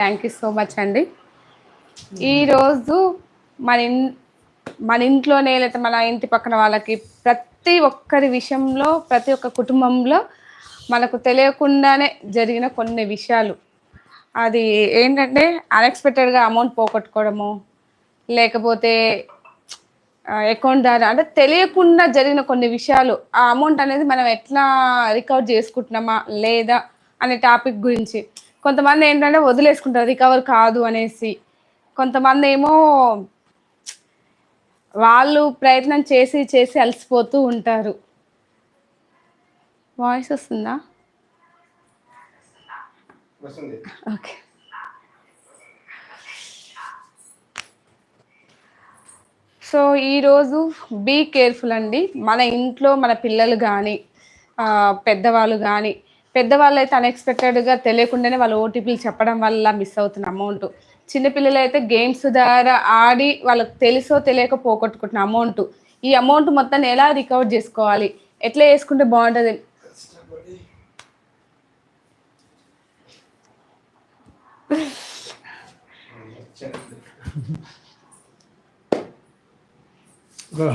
Thank you so much అండి. ఈరోజు మన ఇన్ మన ఇంట్లోనే లేకపోతే మన ఇంటి పక్కన వాళ్ళకి ప్రతి ఒక్కరి విషయంలో ప్రతి ఒక్క కుటుంబంలో మనకు తెలియకుండానే జరిగిన కొన్ని విషయాలు. అది ఏంటంటే అన్ఎక్స్పెక్టెడ్గా అమౌంట్ పోగొట్టుకోవడము లేకపోతే అకౌంట్ ద్వారా అంటే తెలియకుండా జరిగిన కొన్ని విషయాలు. ఆ అమౌంట్ అనేది మనం ఎట్లా రికవర్ చేసుకుంటున్నామా లేదా అనే టాపిక్ గురించి. కొంతమంది ఏంటంటే వదిలేసుకుంటారు రికవర్ కాదు అనేసి. కొంతమంది ఏమో వాళ్ళు ప్రయత్నం చేసి చేసి అలసిపోతూ ఉంటారు. వాయిస్ వస్తుందా? ఓకే. సో ఈరోజు బీ కేర్ఫుల్ అండి. మన ఇంట్లో మన పిల్లలు కానీ పెద్దవాళ్ళు కానీ పెద్దవాళ్ళు అయితే అన్ఎక్స్పెక్టెడ్గా తెలియకుండానే వాళ్ళు ఓటీపీలు చెప్పడం వల్ల మిస్ అవుతున్న అమౌంట్ చిన్నపిల్లలు అయితే గేమ్స్ ద్వారా ఆడి వాళ్ళకి తెలుసో తెలియక పోగొట్టుకుంటున్న అమౌంట్ ఈ అమౌంట్ మొత్తాన్ని ఎలా రికవర్ చేసుకోవాలి? ఎట్లా చేసుకుంటే బాగుంటుంది?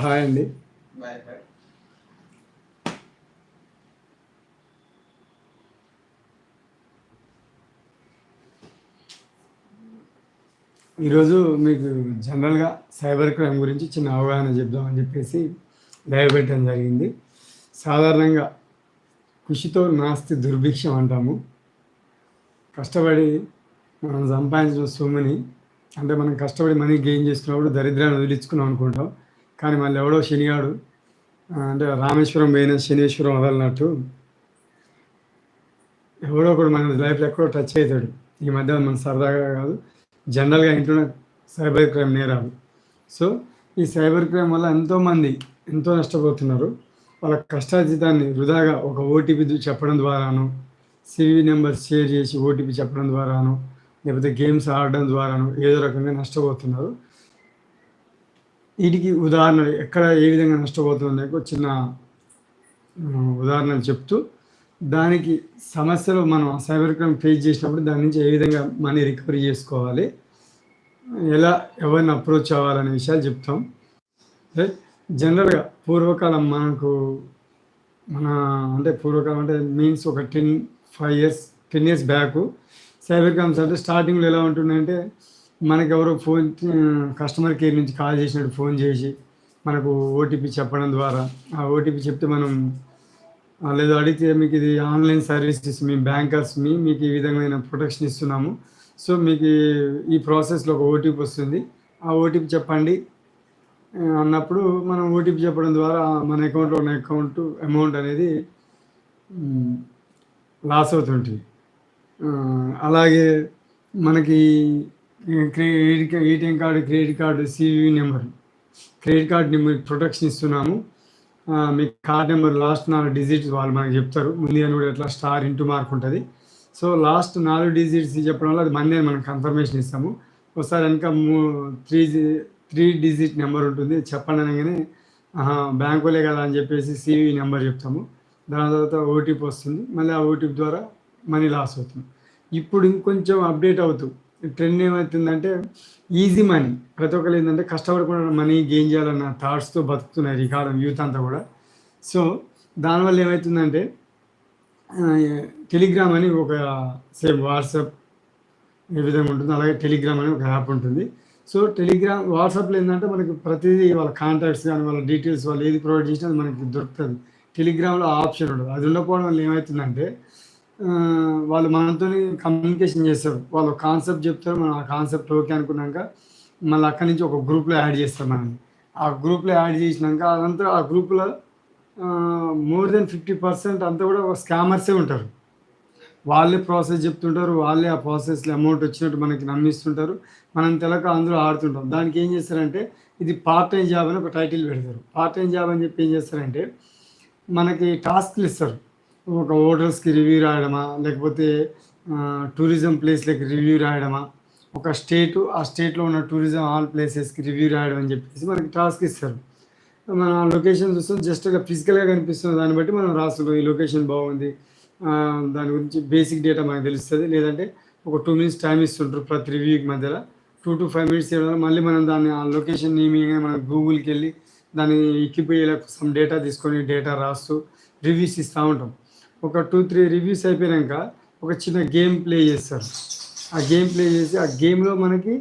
హాయ్ అండి. ఈరోజు మీకు జనరల్గా సైబర్ క్రైమ్ గురించి చిన్న అవగాహన చెప్దామని చెప్పేసి లైవ్ పెట్టడం జరిగింది. సాధారణంగా కృషితో నాస్తి దుర్భిక్షం అంటాము. కష్టపడి మనం సంపాదించిన సొమ్ముని అంటే మనం కష్టపడి మనీ గెయిన్ చేసుకున్నప్పుడు దరిద్రాన్ని వదిలించుకున్నాం అనుకుంటాం. కానీ మళ్ళీ ఎవడో శనిగాడు అంటే రామేశ్వరం పోయిన శనీశ్వరం వదలనట్టు ఎవడో ఒకడు మన లైఫ్లో ఎక్కడో టచ్ అవుతాడు. ఈ మధ్య మనం సరదాగా కాదు. జనరల్గా ఇంట్లో సైబర్ క్రైమ్ నేరాలు. సో ఈ సైబర్ క్రైమ్ వల్ల ఎంతోమంది ఎంతో నష్టపోతున్నారు. వాళ్ళ కష్టార్జితాన్ని వృధాగా ఒక ఓటీపీ చెప్పడం ద్వారాను సివి నెంబర్ షేర్ చేసి ఓటీపీ చెప్పడం ద్వారాను లేకపోతే గేమ్స్ ఆడడం ద్వారాను ఏదో రకంగా నష్టపోతున్నారు. వీటికి ఉదాహరణ ఎక్కడ ఏ విధంగా నష్టపోతుందో ఒక చిన్న ఉదాహరణలు చెప్తూ దానికి సమస్యలు మనం సైబర్ క్రైమ్ ఫేస్ చేసినప్పుడు దాని నుంచి ఏ విధంగా మనీ రికవరీ చేసుకోవాలి? ఎలా ఎవరిని అప్రోచ్ అవ్వాలనే విషయాలు చెప్తాం. రైట్ జనరల్గా పూర్వకాలం మనకు మన అంటే పూర్వకాలం అంటే మీన్స్ ఒక ten five years ten years back cyber crimes అంటే స్టార్టింగ్లో ఎలా ఉంటుందంటే మనకి ఎవరో ఫోన్ కస్టమర్ కేర్ నుంచి కాల్ చేసినట్టు ఫోన్ చేసి మనకు ఓటీపీ చెప్పడం ద్వారా ఆ ఓటీపీ చెప్తే మనం లేదా అడిగితే మీకు ఇది ఆన్లైన్ సర్వీసెస్ మీ బ్యాంకర్స్ మీ మీకు ఈ విధమైన ప్రొటెక్షన్ ఇస్తున్నాము. సో మీకు ఈ- ప్రాసెస్లో ఒక ఓటీపీ వస్తుంది. ఆ ఓటీపీ చెప్పండి. అన్నప్పుడు మనం ఓటీపీ చెప్పడం ద్వారా మన అకౌంట్లో ఉన్న అకౌంట్ అమౌంట్ అనేది లాస్ అవుతుంటుంది. అలాగే మనకి credit ATM card credit card CV number credit card number protection ఇస్తున్నాము. మీ కార్డ్ నెంబర్ లాస్ట్ నాలుగు డిజిట్స్ వాళ్ళు మనకు చెప్తారు. ముందు అని కూడా ఎట్లా స్టార్ ఇంటూ మార్క్ ఉంటుంది. సో లాస్ట్ నాలుగు డిజిట్స్ చెప్పడం వల్ల అది మంది మనం కన్ఫర్మేషన్ ఇస్తాము. ఒకసారి వెనక త్రీ త్రీ డిజిట్ నెంబర్ ఉంటుంది. చెప్పండి అనగానే బ్యాంకులే కదా అని చెప్పేసి సివి నెంబర్ చెప్తాము. దాని తర్వాత ఓటీపీ వస్తుంది. మళ్ళీ ఆ ఓటీపీ ద్వారా మనీ లాస్ అవుతుంది. ఇప్పుడు ఇంకొంచెం అప్డేట్ అవుతూ ట్రెండ్ ఏమవుతుందంటే ఈజీ మనీ ప్రతి ఒక్కరు ఏంటంటే కష్టపడకుండా మనీ గెయిన్ చేయాలన్న థాట్స్తో బతుకుతున్నారు ఈ కాలం యూత్ అంతా కూడా. సో దానివల్ల ఏమవుతుందంటే టెలిగ్రామ్ అని ఒక సేమ్ వాట్సాప్ ఏ విధంగా ఉంటుంది అలాగే టెలిగ్రామ్ అని ఒక యాప్ ఉంటుంది. సో టెలిగ్రామ్ వాట్సాప్లో ఏంటంటే మనకి ప్రతిదీ వాళ్ళ కాంటాక్ట్స్ కానీ వాళ్ళ డీటెయిల్స్ వాళ్ళు ఏది ప్రొవైడ్ చేసినా అది మనకి దొరుకుతుంది. టెలిగ్రామ్లో ఆప్షన్ ఉండదు. అది ఉండకపోవడం వల్ల ఏమవుతుందంటే వాళ్ళు మనతో కమ్యూనికేషన్ చేస్తారు. వాళ్ళు కాన్సెప్ట్ చెప్తారు మనం ఆ కాన్సెప్ట్ ఓకే అనుకున్నాక మళ్ళీ అక్కడి నుంచి ఒక గ్రూప్లో యాడ్ చేస్తారు మనల్ని. ఆ గ్రూప్లో యాడ్ చేసినాక అదంతా ఆ గ్రూప్లో మోర్ దెన్ ఫిఫ్టీ పర్సెంట్ అంతా కూడా స్కామర్సే ఉంటారు. వాళ్ళే ప్రాసెస్ చెప్తుంటారు వాళ్ళే ఆ ప్రాసెస్లో అమౌంట్ వచ్చినట్టు మనకి నమ్మిస్తుంటారు. మనం తెలక అందులో ఆడుతుంటాం. దానికి ఏం చేస్తారంటే ఇది పార్ట్ టైం జాబ్ అని ఒక టైటిల్ పెడతారు. పార్ట్ టైం జాబ్ అని చెప్పి ఏం చేస్తారంటే మనకి టాస్క్లు ఇస్తారు. ఒక హోటల్స్కి రివ్యూ రాయడమా? లేకపోతే టూరిజం ప్లేస్లకి రివ్యూ రాయడమా? ఒక స్టేట్ ఆ స్టేట్లో ఉన్న టూరిజం ఆల్ ప్లేసెస్కి రివ్యూ రాయడం అని చెప్పేసి మనకి టాస్క్ ఇస్తారు. మన లొకేషన్ చూస్తే జస్ట్ ఫిజికల్గా కనిపిస్తుంది దాన్ని బట్టి మనం రాస్తున్నాం ఈ లొకేషన్ బాగుంది. దాని గురించి బేసిక్ డేటా మనకు తెలుస్తుంది. లేదంటే ఒక టూ మినిట్స్ టైం ఇస్తుంటారు ప్రతి రివ్యూకి మధ్యలో. టూ టు ఫైవ్ మినిట్స్ ఇవ్వడం మళ్ళీ మనం దాన్ని ఆ లొకేషన్ నేమింగ్ మనం గూగుల్కి వెళ్ళి దాన్ని ఎక్కిపోయేలా సమ్ డేటా తీసుకొని డేటా రాస్తూ రివ్యూస్ ఇస్తూ ఉంటాం. ఒక టూ త్రీ రివ్యూస్ అయిపోయాక ఒక చిన్న గేమ్ ప్లే చేస్తారు. ఆ గేమ్ ప్లే చేసి ఆ గేమ్లో మనకి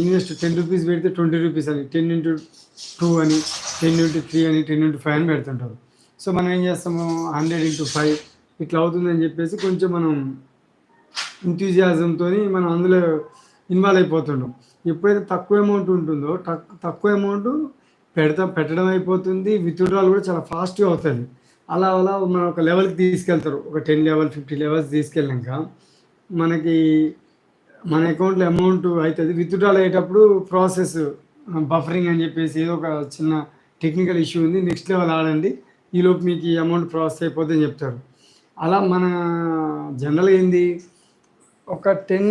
ఇన్వెస్ట్ టెన్ రూపీస్ పెడితే ట్వంటీ రూపీస్ అని టెన్ ఇంటూ టూ అని టెన్ ఇంటూ త్రీ అని టెన్ ఇంటూ ఫైవ్ అని పెడుతుంటారు. సో మనం ఏం చేస్తాము? హండ్రెడ్ ఇంటూ ఫైవ్ ఇట్లా అవుతుందని చెప్పేసి కొంచెం మనం ఇంతూజియాజంతో మనం అందులో ఇన్వాల్వ్ అయిపోతుంటాం. ఎప్పుడైతే తక్కువ అమౌంట్ ఉంటుందో తక్కువ అమౌంట్ పెడతా పెట్టడం అయిపోతుంది విత్డ్రాల్ కూడా చాలా ఫాస్ట్గా అవుతుంది. అలా అలా మనం ఒక లెవెల్కి తీసుకెళ్తారు. ఒక టెన్ లెవెల్ ఫిఫ్టీ లెవెల్స్ తీసుకెళ్ళాక మనకి మన అకౌంట్లో అమౌంట్ అవుతుంది విత్డ్రాల్ అయ్యేటప్పుడు ప్రాసెస్ బఫరింగ్ అని చెప్పేసి ఏదో ఒక చిన్న టెక్నికల్ ఇష్యూ ఉంది. నెక్స్ట్ లెవెల్ ఆడండి. ఈలోపు మీకు ఈ అమౌంట్ ప్రాసెస్ అయిపోద్ది అని చెప్తారు. అలా మన జనరల్ ఏంది? ఒక టెన్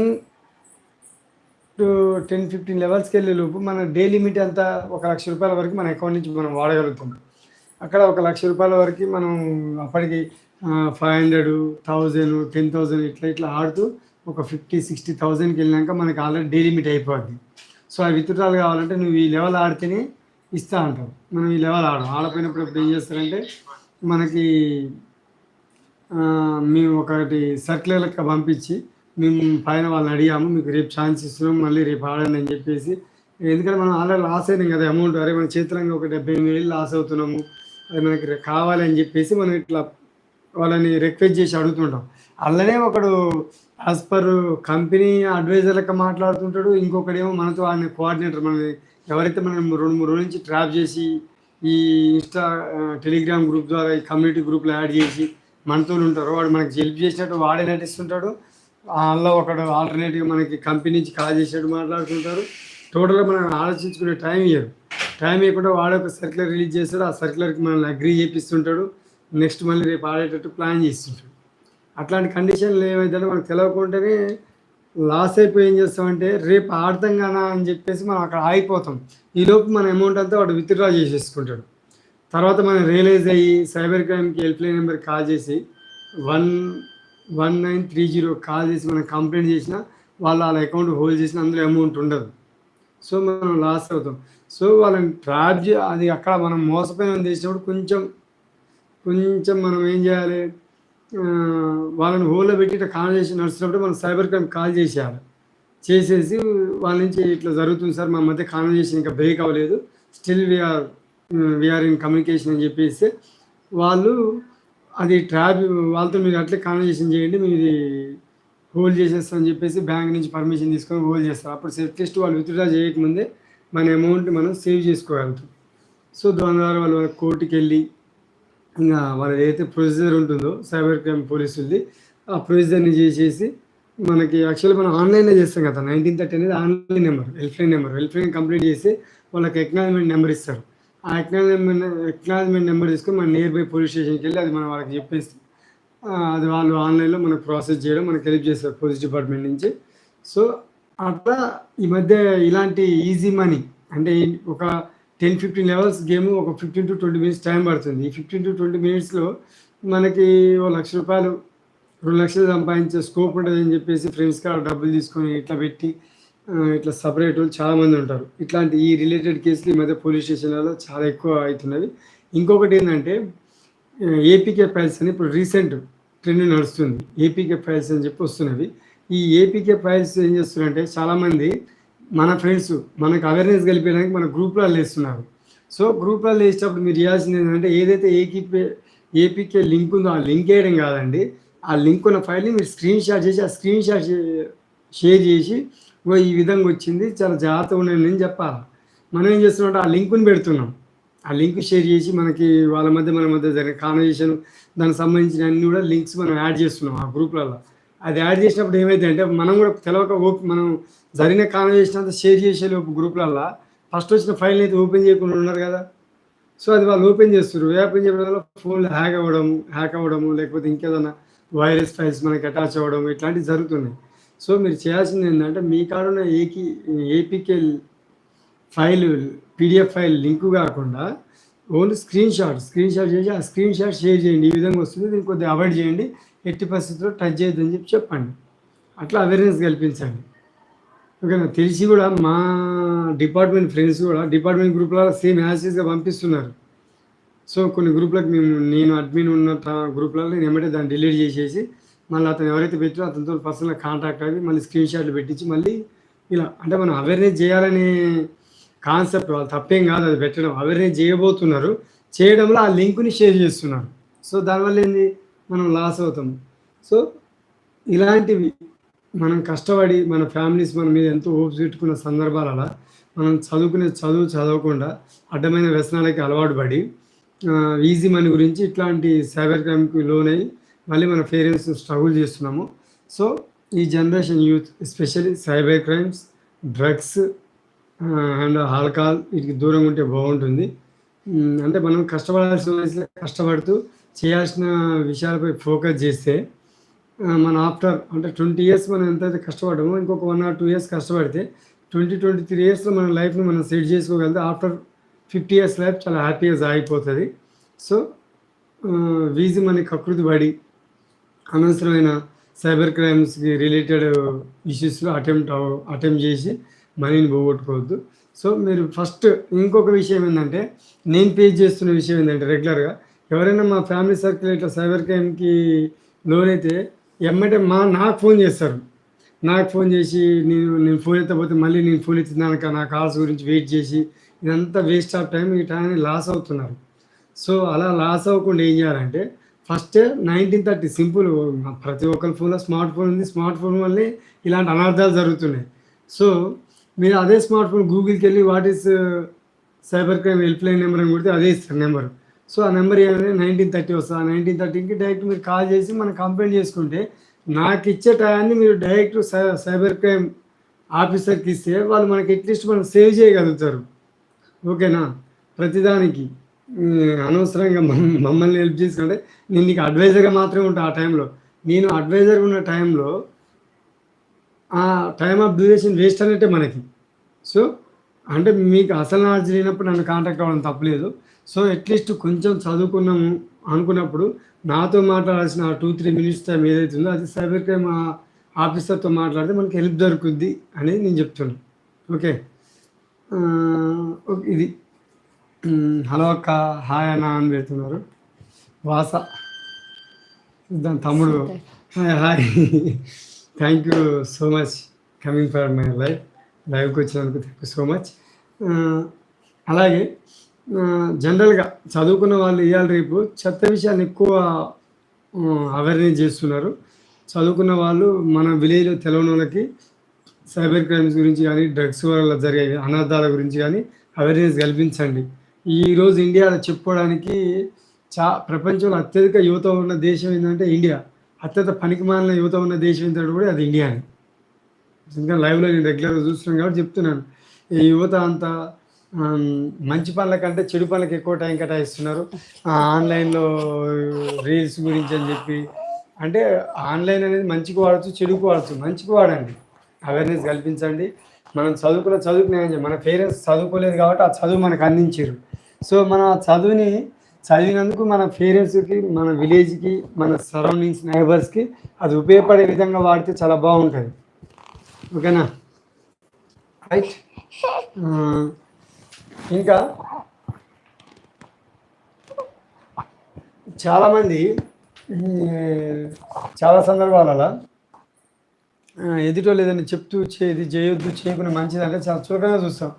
టు టెన్ ఫిఫ్టీన్ లెవెల్స్కి వెళ్ళే లోపు మన డే లిమిట్ అంతా ఒక లక్ష రూపాయల వరకు మన అకౌంట్ నుంచి మనం వాడగలుగుతాం. అక్కడ ఒక లక్ష రూపాయల వరకు మనం అప్పటికి five hundred thousand ten thousand ఇట్లా ఇట్లా ఆడుతూ ఒక ఫిఫ్టీ సిక్స్టీ థౌజండ్కి వెళ్ళినాక మనకి ఆల్రెడీ డే లిమిట్ అయిపోద్ది. సో ఆ విత్డ్రాల్ కావాలంటే నువ్వు ఈ లెవెల్ ఆడితేనే ఇస్తా అంటావు. మనం ఈ లెవెల్ ఆడం ఆడపోయినప్పుడు ఇప్పుడు ఏం చేస్తారంటే మనకి మేము ఒకటి సర్క్యులర్ లెక్క పంపించి మేము పైన వాళ్ళని అడిగాము. మీకు రేపు ఛాన్స్ ఇస్తున్నాం మళ్ళీ రేపు ఆడండి అని చెప్పేసి. ఎందుకంటే మనం ఆల్రెడీ లాస్ అయినాం కదా అమౌంట్ అరే మన చేతులంగా ఒక డెబ్బై వేలు లాస్ అవుతున్నాము. మనకి కావాలని కావాలి అని చెప్పేసి మనం ఇట్లా వాళ్ళని రిక్వెస్ట్ చేసి అడుగుతుంటాం. అలానే ఒకడు యాజ్ పర్ కంపెనీ అడ్వైజర్ లెక్క మాట్లాడుతుంటాడు. ఇంకొకడేమో మనతో ఆయన కోఆర్డినేటర్ మన ఎవరైతే మనం రెండు మూడు రోజుల నుంచి ట్రాప్ చేసి ఈ ఇన్స్టా టెలిగ్రామ్ గ్రూప్ ద్వారా ఈ కమ్యూనిటీ గ్రూప్లో యాడ్ చేసి మనతో ఉంటారు. వాడు మనకి హెల్ప్ చేసినట్టు వాడే నటిస్తుంటాడు. అందులో ఒకడు ఆల్టర్నేటివ్ మనకి కంపెనీ నుంచి కాల్ చేసినట్టు మాట్లాడుతుంటారు. టోటల్గా మనం ఆలోచించుకునే టైం ఇయ్యరు. టైం ఇవ్వకుండా వాడే ఒక సర్క్యులర్ రిలీజ్ చేస్తాడు ఆ సర్క్యులర్కి మనల్ని అగ్రీ చేపిస్తుంటాడు నెక్స్ట్ మళ్ళీ రేపు ఆడేటట్టు ప్లాన్ చేస్తుంటాడు. అట్లాంటి కండిషన్లు ఏమైందంటే మనకు తెలియకుండానే లాస్ అయిపోయి ఏం చేస్తామంటే రేపు ఆడతాం కదా అని చెప్పేసి మనం అక్కడ ఆగిపోతాం. ఈలోపు మన అమౌంట్ అంతా వాడు విత్డ్రా చేసేసుకుంటాడు. తర్వాత మనం రియలైజ్ అయ్యి సైబర్ క్రైమ్కి హెల్ప్లైన్ నెంబర్ కాల్ చేసి one one nine three zero call చేసి మనం కంప్లైంట్ చేసినా వాళ్ళు వాళ్ళ అకౌంట్ హోల్డ్ చేసిన అందులో అమౌంట్ ఉండదు. సో మనం లాస్ అవుతాం. సో వాళ్ళని ట్రాప్ చే అది అక్కడ మనం మోసపోయిన చేసినప్పుడు కొంచెం కొంచెం మనం ఏం చేయాలి? వాళ్ళని హోల్లో పెట్టి ఇట్లా కాన్వర్జేషన్ నడుస్తున్నప్పుడు మనం సైబర్ క్రైమ్ కాల్ చేసేయాలి. చేసేసి వాళ్ళ నుంచి ఇట్లా జరుగుతుంది సార్ మా మధ్య కాన్వర్జేషన్ ఇంకా బ్రేక్ అవ్వలేదు. Still we're we're in communication అని చెప్పేసి వాళ్ళు అది ట్రాప్ వాళ్ళతో మీరు అట్లే కాన్వర్జేషన్ చేయండి మీరు హోల్డ్ చేసేస్తామని చెప్పేసి బ్యాంక్ నుంచి పర్మిషన్ తీసుకొని హోల్డ్ చేస్తారు. అప్పుడు అట్లీస్ట్ వాళ్ళు విత్డ్రా చేయకముందే మన అమౌంట్ మనం సేవ్ చేసుకోగలుగుతాం. సో దాని ద్వారా వాళ్ళు వాళ్ళ కోర్టుకి వెళ్ళి ఇంకా వాళ్ళ ఏదైతే ప్రొసీజర్ ఉంటుందో సైబర్ క్రైమ్ పోలీసులది ఆ ప్రొసీజర్ని చేసేసి మనకి యాక్చువల్లీ మనం ఆన్లైన్లో చేస్తాం కదా నైన్టీన్ థర్టీ అనేది online number helpline number. Helpline complete చేసి వాళ్ళకి ఎక్నాలజ్మెంట్ నెంబర్ ఇస్తారు. ఆ ఎక్నాలజ్మెంట్ ఎక్నాలజ్మెంట్ నెంబర్ తీసుకొని మన నియర్ బై పోలీస్ స్టేషన్కి వెళ్ళి అది మనం వాళ్ళకి చెప్పేసి అది వాళ్ళు ఆన్లైన్లో మనకు ప్రాసెస్ చేయడం మనకు హెల్ప్ చేస్తారు పోలీస్ డిపార్ట్మెంట్ నుంచి. సో అట్లా ఈ మధ్య ఇలాంటి ఈజీ మనీ అంటే ఒక టెన్ ఫిఫ్టీన్ లెవెల్స్ గేమ్ ఒక fifteen to twenty minutes time పడుతుంది. ఈ ఫిఫ్టీన్ టు ట్వంటీ మినిట్స్లో మనకి ఓ లక్ష రూపాయలు రెండు లక్షలు సంపాదించే స్కోప్ ఉంటుంది అని చెప్పేసి ఫ్రెండ్స్ కాడ డబ్బులు తీసుకొని ఇట్లా పెట్టి ఇట్లా సపరేట్ వాళ్ళు చాలామంది ఉంటారు. ఇట్లాంటి ఈ రిలేటెడ్ కేసులు ఈ మధ్య పోలీస్ స్టేషన్లలో చాలా ఎక్కువ అవుతున్నవి. ఇంకొకటి ఏంటంటే ఏపీకే ఫైల్స్ అని ఇప్పుడు రీసెంట్ ట్రెండ్ నడుస్తుంది. ఏపీకే ఫైల్స్ అని చెప్పి వస్తున్నవి. ఈ ఏపీకే ఫైల్స్ ఏం చేస్తున్నారంటే చాలామంది మన ఫ్రెండ్స్ మనకు అవేర్నెస్ కలిపేయడానికి మన గ్రూప్లలో వేస్తున్నారు. సో గ్రూప్లలో వేసేటప్పుడు మీరు చేయాల్సింది ఏంటంటే ఏదైతే ఏకీపీ ఏపీకే లింక్ ఉందో ఆ లింక్ వేయడం కాదండి. ఆ లింక్ ఉన్న ఫైల్ని మీరు స్క్రీన్ షాట్ చేసి ఆ స్క్రీన్ షాట్ షేర్ చేసి ఓ ఈ విధంగా వచ్చింది చాలా జాగ్రత్తగా ఉండండి అని చెప్పాలి. మనం ఏం చేస్తున్నాం ఆ లింకుని పెడుతున్నాం. ఆ లింక్ షేర్ చేసి మనకి వాళ్ళ మధ్య మన మధ్య జరిగిన కాన్వర్జేషన్ దానికి సంబంధించిన అన్ని కూడా లింక్స్ మనం యాడ్ చేస్తున్నాం ఆ గ్రూప్లలో అది యాడ్ చేసినప్పుడు ఏమైతే అంటే మనం కూడా తెలవక ఓపెన్ మనం జరిగిన కాన్వర్జేషన్ అంతా షేర్ చేసే లోపు గ్రూప్లలో ఫస్ట్ వచ్చిన ఫైల్ అయితే ఓపెన్ చేయకుండా ఉన్నారు కదా. సో అది వాళ్ళు ఓపెన్ చేస్తారు ఓపెన్ చేయడం వల్ల ఫోన్లో హ్యాక్ అవ్వడం హ్యాక్ అవ్వడము లేకపోతే ఇంకేదైనా వైరస్ ఫైల్స్ మనకి అటాచ్ అవ్వడం ఇట్లాంటివి జరుగుతున్నాయి. సో మీరు చేయాల్సింది ఏంటంటే మీ కాడున్న ఏకి APK file PDF file link కాకుండా only screen shot screen shot చేసి ఆ స్క్రీన్ షాట్ షేర్ చేయండి. ఈ విధంగా వస్తుంది. దీన్ని కొద్దిగా అవాయిడ్ చేయండి. ఎట్టి పరిస్థితుల్లో టచ్ చేయొద్దని చెప్పి చెప్పండి. అట్లా అవేర్నెస్ కల్పించండి. ఓకేనా? తెలిసి కూడా మా డిపార్ట్మెంట్ ఫ్రెండ్స్ కూడా డిపార్ట్మెంట్ గ్రూప్లో సేమ్ యాసిస్గా పంపిస్తున్నారు. సో కొన్ని గ్రూప్లకు మేము నేను అడ్మిన్ ఉన్న గ్రూప్లలో నేను ఎమ్మటే దాన్ని డిలీట్ చేసేసి మళ్ళీ అతను ఎవరైతే పెట్టారో అతనితో పర్సనల్ కాంటాక్ట్ అయ్యి మళ్ళీ స్క్రీన్ షాట్లు పెట్టించి మళ్ళీ ఇలా అంటే మనం అవేర్నెస్ చేయాలనే కాన్సెప్ట్ వాళ్ళు తప్పేం కాదు అది పెట్టడం. అవేర్నెస్ చేయబోతున్నారు. చేయడంలో ఆ లింక్ని షేర్ చేస్తున్నారు. సో దానివల్ల ఏంది? మనం లాస్ అవుతాం. సో ఇలాంటివి మనం కష్టపడి మన ఫ్యామిలీస్ మన మీద ఎంతో హోప్స్ పెట్టుకున్న సందర్భాలలో మనం చదువుకునే చదువు చదవకుండా అడ్డమైన వ్యసనాలకి అలవాటు పడి ఈజీ మనీ గురించి ఇట్లాంటి సైబర్ క్రైమ్కి లోన్ అయ్యి మళ్ళీ మన పేరెంట్స్ స్ట్రగుల్ చేస్తున్నాము. సో ఈ generation youth especially cyber crimes drugs and alcohol వీటికి దూరంగా ఉంటే బాగుంటుంది. అంటే మనం కష్టపడాల్సిన కష్టపడుతూ చేయాల్సిన విషయాలపై ఫోకస్ చేస్తే మన ఆఫ్టర్ అంటే ట్వంటీ ఇయర్స్ మనం ఎంతైతే కష్టపడమో ఇంకొక వన్ ఆర్ టూ ఇయర్స్ కష్టపడితే ట్వంటీ ట్వంటీ త్రీ ఇయర్స్లో మన లైఫ్ని మనం సెట్ చేసుకోగలితే ఆఫ్టర్ ఫిఫ్టీ ఇయర్స్ లైఫ్ చాలా హ్యాపీగా సాగిపోతుంది సో వీజీ మనకి కకృతి పడి అనవసరమైన సైబర్ క్రైమ్స్కి రిలేటెడ్ ఇష్యూస్లో అటెంప్ట్ అటెంప్ట్ చేసి మనీని పోగొట్టుకోవద్దు. సో మీరు ఫస్ట్ ఇంకొక విషయం ఏంటంటే నేను పే చేస్తున్న విషయం ఏంటంటే రెగ్యులర్గా ఎవరైనా మా ఫ్యామిలీ సర్కిల్ ఇట్లా సైబర్ క్రైమ్కి లోన్ అయితే ఎమ్మటే మా నాకు ఫోన్ చేస్తారు. నాకు ఫోన్ చేసి నేను నేను ఫోన్ ఎత్తపోతే మళ్ళీ నేను ఫోన్ ఎత్తినాక నా కాల్స్ గురించి వెయిట్ చేసి ఇదంతా వేస్ట్ ఆఫ్ టైం ఈ టైం లాస్ అవుతున్నారు. సో అలా లాస్ అవ్వకుండా ఏం చేయాలంటే ఫస్ట్ నైన్టీన్ థర్టీ సింపుల్ ప్రతి ఒక్కరి ఫోన్లో స్మార్ట్ ఫోన్ ఉంది. స్మార్ట్ ఫోన్ వల్లే ఇలాంటి అనర్థాలు జరుగుతున్నాయి. సో మీరు అదే స్మార్ట్ ఫోన్ గూగుల్కి వెళ్ళి what is cyber crime helpline number అని కొడితే అదే ఇస్తారు నెంబర్ సో ఆ నెంబర్ ఏమైనా నైన్టీన్ థర్టీ వస్తుంది. ఆ నైన్టీన్ థర్టీకి డైరెక్ట్ మీరు కాల్ చేసి మనం కంప్లైంట్ చేసుకుంటే నాకు ఇచ్చే టయాన్ని మీరు డైరెక్ట్ సై- సైబర్ క్రైమ్ ఆఫీసర్కి ఇస్తే వాళ్ళు మనకి అట్లీస్ట్ మనం సేవ్ చేయగలుగుతారు. ఓకేనా? ప్రతిదానికి. అనవసరంగా మమ్మల్ని హెల్ప్ చేసుకుంటే నేను నీకు అడ్వైజర్గా మాత్రమే ఉంటాను ఆ టైంలో నేను అడ్వైజర్ ఉన్న టైంలో ఆ టైమ్ ఆఫ్ డ్యూరేషన్ వేస్ట్ అనేట్టే మనకి. సో అంటే మీకు అసలు నాలెడ్జ్ లేనప్పుడు నన్ను కాంటాక్ట్ అవ్వడం తప్పలేదు. సో అట్లీస్ట్ కొంచెం చదువుకున్నాము అనుకున్నప్పుడు నాతో మాట్లాడాల్సిన టూ త్రీ మినిట్స్ టైం ఏదైతే ఉందో అది సైబర్ క్రైమ్ ఆఫీసర్తో మాట్లాడితే మనకి హెల్ప్ దొరుకుద్ది అనేది నేను చెప్తున్నాను ఓకే ఇది. హలో అక్క. హాయ్ అన్న అని పెడుతున్నారు. వాస. దాని తమ్ముడు. Hi hi thank you so much coming for my life లైవ్కి వచ్చినందుకు థ్యాంక్ యూ సో మచ్ అలాగే జనరల్గా చదువుకున్న వాళ్ళు ఇవాళ రేపు చెత్త విషయాన్ని ఎక్కువ అవేర్నెస్ చేస్తున్నారు. చదువుకున్న వాళ్ళు మన విలేజ్లో తెలియని వాళ్ళకి సైబర్ క్రైమ్స్ గురించి కానీ డ్రగ్స్ వల్ల జరిగే అనర్థాల గురించి కానీ అవేర్నెస్ కల్పించండి. ఈరోజు ఇండియాలో చెప్పుకోవడానికి చా ప్రపంచంలో అత్యధిక యువత ఉన్న దేశం ఏంటంటే ఇండియా. అత్యంత పనికిమాలిన యువత ఉన్న దేశం ఏంటంటే కూడా అది ఇండియానే ఇంకా లైవ్లో నేను రెగ్యులర్గా చూస్తున్నాను కాబట్టి చెప్తున్నాను. ఈ యువత అంతా మంచి పనుల కంటే చెడు పనులకు ఎక్కువ టైం కేటాయిస్తున్నారు. ఆన్లైన్లో రీల్స్ గురించి అని చెప్పి. అంటే ఆన్లైన్ అనేది మంచికి వాడచ్చు చెడుకు వాడచ్చు. మంచికి వాడండి. అవేర్నెస్ కల్పించండి. మనం చదువుకున్న చదువుకునే మన పేరెంట్స్ చదువుకోలేదు కాబట్టి ఆ చదువు మనకు అందించారు సో మన ఆ చదువుని చదివినందుకు మన పేరెంట్స్కి మన విలేజ్కి మన సరౌండింగ్స్ నైబర్స్కి అది ఉపయోగపడే విధంగా వాడితే చాలా బాగుంటుంది. ఓకేనా? రైట్ ఇంకా చాలామంది చాలా సందర్భాలలో ఎదుటో లేదని చెప్తూ చేది చేయొద్దు చేయకుండా మంచిది అంటే చాలా చులకగా చూస్తాం.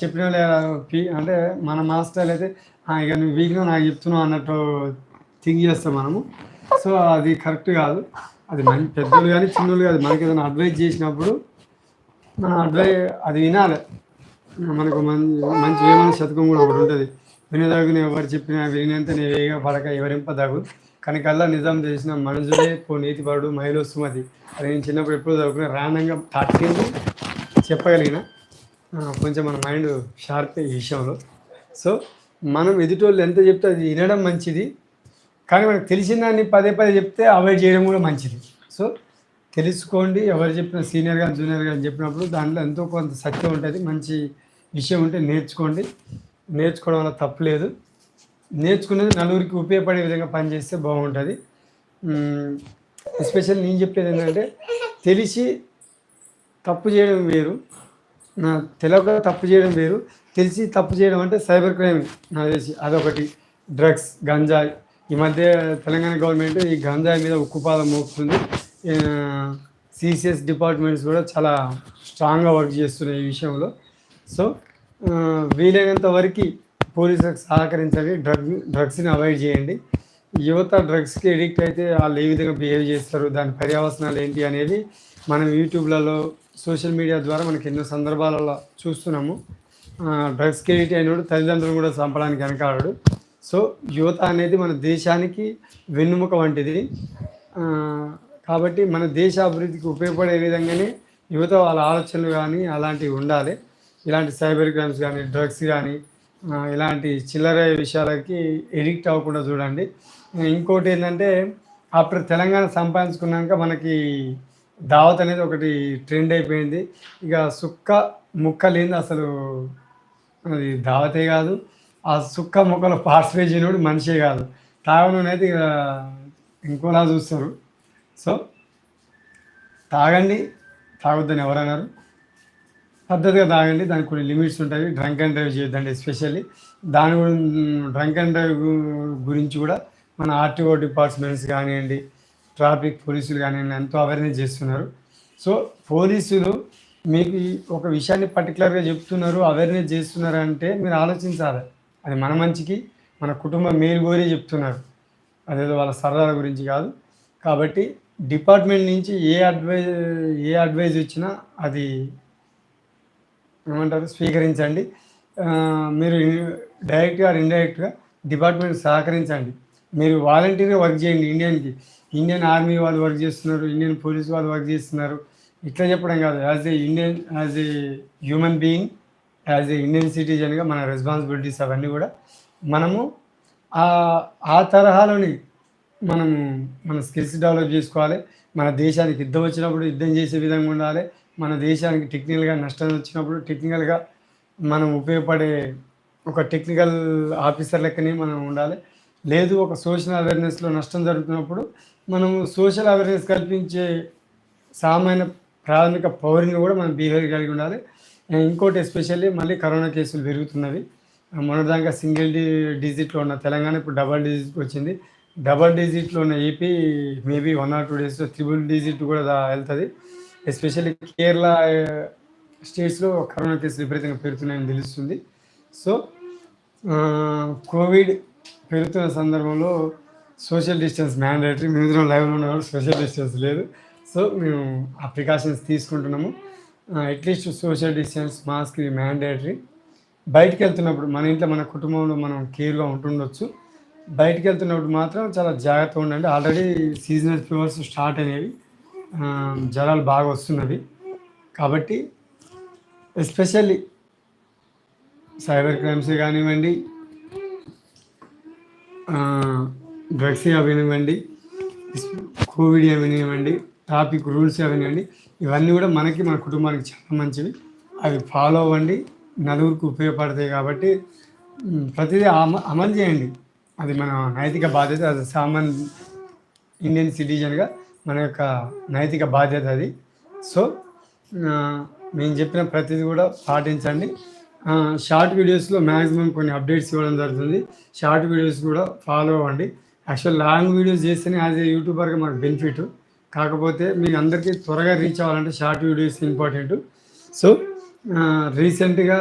చెప్పిన వాళ్ళు అంటే మన మాస్టర్లు అయితే ఇక నువ్వు వీక్గా నాకు చెప్తున్నావు అన్నట్టు థింక్ చేస్తాం మనము. సో అది కరెక్ట్ కాదు. అది మన పెద్దలు కానీ చిన్నోళ్ళు కాదు మనకి ఏదైనా అడ్వైజ్ చేసినప్పుడు మన అడ్వై అది వినాలి. మనకు మంచి మంచి వేమన శతకం కూడా ఒకటి ఉంటుంది. నేను ఎవరు చెప్పినా వినంత వేగా పడక ఎవరింపదగు కల్లా నిజం చేసిన మనుషులే పో నీతిపరుడు మహిళ సుమతి. అది నేను చిన్నప్పుడు ఎప్పుడు చదువుకున్నా రాణంగా తాటింది చెప్పగలిగిన. కొంచెం మన మైండ్ షార్ప్ ఈ విషయంలో. సో మనం ఎదుటోళ్ళు ఎంత చెప్తే అది వినడం మంచిది. కానీ మనకు తెలిసిన దాన్ని పదే పదే చెప్తే అవాయిడ్ చేయడం కూడా మంచిది. సో తెలుసుకోండి. ఎవరు చెప్పిన సీనియర్ కానీ జూనియర్ కానీ చెప్పినప్పుడు దాంట్లో ఎంతో కొంత సత్యం ఉంటుంది. మంచి విషయం ఉంటే నేర్చుకోండి. నేర్చుకోవడం వల్ల తప్పులేదు నేర్చుకునేది నలుగురికి ఉపయోగపడే విధంగా పనిచేస్తే బాగుంటుంది. ఎస్పెషల్ నేను చెప్పేది ఏంటంటే తెలిసి తప్పు చేయడం వేరు. నా తెలియక తప్పు చేయడం వేరు. తెలిసి తప్పు చేయడం అంటే సైబర్ క్రైమ్ నా తెలిసి అదొకటి. డ్రగ్స్ గంజాయి. ఈ మధ్య తెలంగాణ గవర్నమెంట్ ఈ గంజాయి మీద ఉక్కుపాదం మోపుతుంది. సిసిఎస్ డిపార్ట్మెంట్స్ కూడా చాలా స్ట్రాంగ్గా వర్క్ చేస్తున్నాయి ఈ విషయంలో. సో వీలైనంత వరకు పోలీసులకు సహకరించండి డ్రగ్ డ్రగ్స్ని అవాయిడ్ చేయండి. యువత డ్రగ్స్కి ఎడిక్ట్ అయితే వాళ్ళు ఏ విధంగా బిహేవ్ చేస్తారు దాని పర్యావసనాలు ఏంటి అనేది మనం యూట్యూబ్లలో సోషల్ మీడియా ద్వారా మనకి ఎన్నో సందర్భాలలో చూస్తున్నాము. డ్రగ్స్కి ఎడిక్ట్ అయినప్పుడు తల్లిదండ్రులు కూడా చంపడానికి వెనకాడడు. సో యువత అనేది మన దేశానికి వెన్నుముక వంటిది. కాబట్టి మన దేశ అభివృద్ధికి ఉపయోగపడే విధంగానే యువత వాళ్ళ ఆలోచనలు కానీ అలాంటివి ఉండాలి. ఇలాంటి సైబర్ క్రైమ్స్ కానీ డ్రగ్స్ కానీ ఇలాంటి చిల్లర విషయాలకి ఎడిక్ట్ అవ్వకుండా చూడండి. ఇంకోటి ఏంటంటే ఆఫ్టర్ తెలంగాణ సంపాదించుకున్నాక మనకి దావత్ అనేది ఒకటి ట్రెండ్ అయిపోయింది. ఇక సుక్క ముక్క లేని అసలు అది దావతే కాదు. ఆ సుక్క ముక్కలో పార్టిసిపేట్ చేయనోడు మనిషే కాదు. తాగనైతే ఇక ఇంకోలా చూస్తారు. సో తాగండి. తాగొద్దని ఎవరన్నారు పద్ధతిగా తాగండి. దానికి కొన్ని లిమిట్స్ ఉంటాయి. డ్రంక్ అండ్ డ్రైవ్ చేయొద్దండి ఎస్పెషల్లీ. దాని డ్రంక్ అండ్ డ్రైవ్ గురించి కూడా మన ఆర్టీఓ డిపార్ట్మెంట్స్ కానివ్వండి ట్రాఫిక్ పోలీసులు కానీ ఎంతో అవేర్నెస్ చేస్తున్నారు. సో పోలీసులు మీకు ఒక విషయాన్ని పర్టికులర్గా చెప్తున్నారు అవేర్నెస్ చేస్తున్నారు అంటే మీరు ఆలోచించాలి. అది మన మంచికి మన కుటుంబం మేలు కోరి చెప్తున్నారు. అదేదో వాళ్ళ సరదాల గురించి కాదు. కాబట్టి డిపార్ట్మెంట్ నుంచి ఏ అడ్వైజ్ ఏ అడ్వైజ్ వచ్చినా అది ఏమంటారు? స్వీకరించండి. మీరు డైరెక్ట్గా ఇండైరెక్ట్గా డిపార్ట్మెంట్ సహకరించండి. మీరు వాలంటీర్గా వర్క్ చేయండి ఇండియన్కి ఇండియన్ ఆర్మీ వాళ్ళు వర్క్ చేస్తున్నారు ఇండియన్ పోలీస్ వాళ్ళు వర్క్ చేస్తున్నారు. ఇట్లా చెప్పడం కాదు as a Indian as a human being as a Indian సిటిజన్గా మన రెస్పాన్సిబిలిటీస్ అవన్నీ కూడా మనము ఆ ఆ తరహాలోని మనం మన స్కిల్స్ డెవలప్ చేసుకోవాలి. మన దేశానికి యుద్ధం వచ్చినప్పుడు యుద్ధం చేసే విధంగా ఉండాలి. మన దేశానికి టెక్నికల్గా నష్టం వచ్చినప్పుడు టెక్నికల్గా మనం ఉపయోగపడే ఒక టెక్నికల్ ఆఫీసర్ లెక్కనే మనం ఉండాలి. లేదు ఒక సోషల్ అవేర్నెస్లో నష్టం జరుగుతున్నప్పుడు మనం సోషల్ అవేర్నెస్ కల్పించే సామాన్య ప్రాథమిక పౌరుని కూడా మనం బిహేవియర్ కలిగి ఉండాలి. ఇంకోటి ఎస్పెషల్లీ మళ్ళీ కరోనా కేసులు పెరుగుతున్నవి. మొన్నదాకా సింగిల్ డి డిజిట్లో ఉన్న తెలంగాణ ఇప్పుడు డబల్ డిజిట్ వచ్చింది. డబల్ డిజిట్లో ఉన్న AP maybe one or two డేస్లో త్రిబుల్ డిజిట్ కూడా వెళ్తుంది. ఎస్పెషల్లీ కేరళ స్టేట్స్లో కరోనా కేసులు విపరీతంగా పెరుగుతున్నాయని తెలుస్తుంది. సో కోవిడ్ పెరుగుతున్న సందర్భంలో సోషల్ డిస్టెన్స్ మ్యాండేటరీ మేము లైవ్లో ఉన్నవాళ్ళు సోషల్ డిస్టెన్స్ లేదు. సో మేము ఆ ప్రికాషన్స్ తీసుకుంటున్నాము. At least social distance mask ఇది మ్యాండేటరీ బయటికి వెళ్తున్నప్పుడు మన ఇంట్లో మన కుటుంబంలో మనం కేర్గా ఉంటుండొచ్చు. బయటికి వెళ్తున్నప్పుడు మాత్రం చాలా జాగ్రత్తగా ఉండండి. ఆల్రెడీ సీజనల్ ఫీవర్స్ స్టార్ట్ అయినవి. జ్వరాలు బాగా వస్తున్నవి. కాబట్టి ఎస్పెషల్లీ సైబర్ క్రైమ్స్ కానివ్వండి డ్రగ్స్ అవనివ్వండి కోవిడ్ అవనివ్వండి టాపిక్ రూల్స్ అవనివ్వండి ఇవన్నీ కూడా మనకి మన కుటుంబానికి చాలా మంచివి. అవి ఫాలో అవ్వండి నలుగురికి ఉపయోగపడతాయి కాబట్టి ప్రతిదీ అమ అమలు చేయండి. అది మన నైతిక బాధ్యత అది సామాన్ ఇండియన్ సిటిజన్గా మన యొక్క నైతిక బాధ్యత అది. సో మేము చెప్పిన ప్రతిదీ కూడా పాటించండి. షార్ట్ వీడియోస్లో మ్యాక్సిమం కొన్ని అప్డేట్స్ ఇవ్వడం జరుగుతుంది. షార్ట్ వీడియోస్ కూడా ఫాలో అవ్వండి. యాక్చువల్ లాంగ్ వీడియోస్ చేస్తేనే యాజ్ ఏ యూట్యూబర్గా మనకు బెనిఫిట్. కాకపోతే మీకు అందరికీ త్వరగా రీచ్ అవ్వాలంటే షార్ట్ వీడియోస్ ఇంపార్టెంట్. సో రీసెంట్గా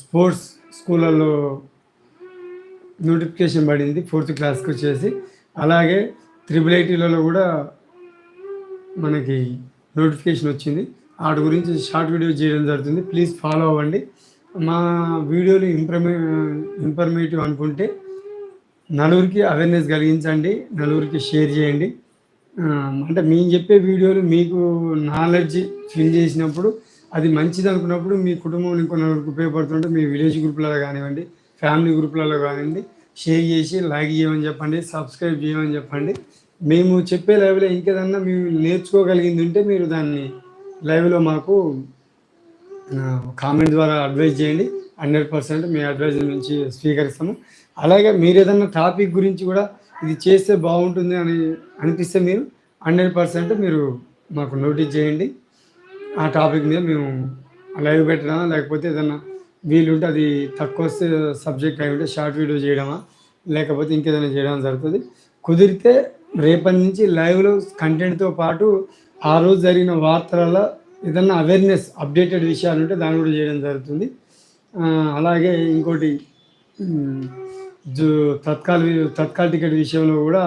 స్పోర్ట్స్ స్కూళ్ళల్లో నోటిఫికేషన్ పడింది ఫోర్త్ క్లాస్కి వచ్చేసి. అలాగే త్రిబుల్ ఐటీలలో కూడా మనకి నోటిఫికేషన్ వచ్చింది. వాటి గురించి షార్ట్ వీడియో చేయడం జరుగుతుంది. ప్లీజ్ ఫాలో అవ్వండి. మా వీడియోలు ఇంప్రమే ఇన్ఫర్మేటివ్ అనుకుంటే నలుగురికి అవేర్నెస్ కలిగించండి. నలుగురికి షేర్ చేయండి. అంటే మేము చెప్పే వీడియోలు మీకు నాలెడ్జ్ ఫిల్ చేసినప్పుడు అది మంచిది అనుకున్నప్పుడు మీ కుటుంబం ఇంకో నలుగురికి ఉపయోగపడుతుంటే మీ విలేజ్ గ్రూప్లలో కానివ్వండి ఫ్యామిలీ గ్రూప్లలో కానివ్వండి షేర్ చేసి లైక్ చేయమని చెప్పండి సబ్స్క్రైబ్ చేయమని చెప్పండి. మేము చెప్పే లెవెల్లో ఇంకేదన్నా మీరు నేర్చుకోగలిగింది ఉంటే మీరు దాన్ని లైవ్లో మాకు కామెంట్ ద్వారా అడ్వైజ్ చేయండి. హండ్రెడ్ పర్సెంట్ మీ అడ్వైజ్ నుంచి స్వీకరిస్తాము. అలాగే మీరు ఏదన్నా టాపిక్ గురించి కూడా ఇది చేస్తే బాగుంటుంది అని అనిపిస్తే మీరు హండ్రెడ్ పర్సెంట్ మీరు మాకు నోటీస్ చేయండి. ఆ టాపిక్ మీద మేము లైవ్ పెట్టడమా లేకపోతే ఏదన్నా వీలుంటే అది తక్కువ వస్తే సబ్జెక్ట్ అయి ఉంటే షార్ట్ వీడియో చేయడమా లేకపోతే ఇంకేదైనా చేయడం జరుగుతుంది. కుదిరితే రేపటి నుంచి లైవ్లో కంటెంట్తో పాటు ఆ రోజు జరిగిన వార్తలలో ఏదన్నా అవేర్నెస్ అప్డేటెడ్ విషయాలు ఉంటే దాన్ని కూడా చేయడం జరుగుతుంది. అలాగే ఇంకోటి జూ జు తత్కాల్ తత్కాల్ టికెట్ విషయంలో కూడా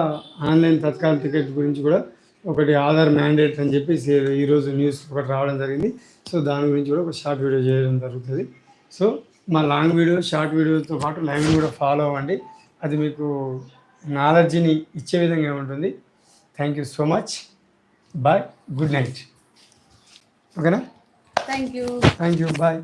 ఆన్లైన్ తత్కాల్ టికెట్ గురించి కూడా ఒకటి ఆధార్ మ్యాండేట్ అని చెప్పి ఈరోజు న్యూస్ ఒకటి రావడం జరిగింది. సో దాని గురించి కూడా ఒక షార్ట్ వీడియో చేయడం జరుగుతుంది. సో మా లాంగ్ వీడియో షార్ట్ వీడియోతో పాటు లైవ్ కూడా ఫాలో అవ్వండి. అది మీకు నాలెడ్జ్ని ఇచ్చే విధంగా ఉంటుంది. Thank you so much bye good night ఓకేనా thank you thank you bye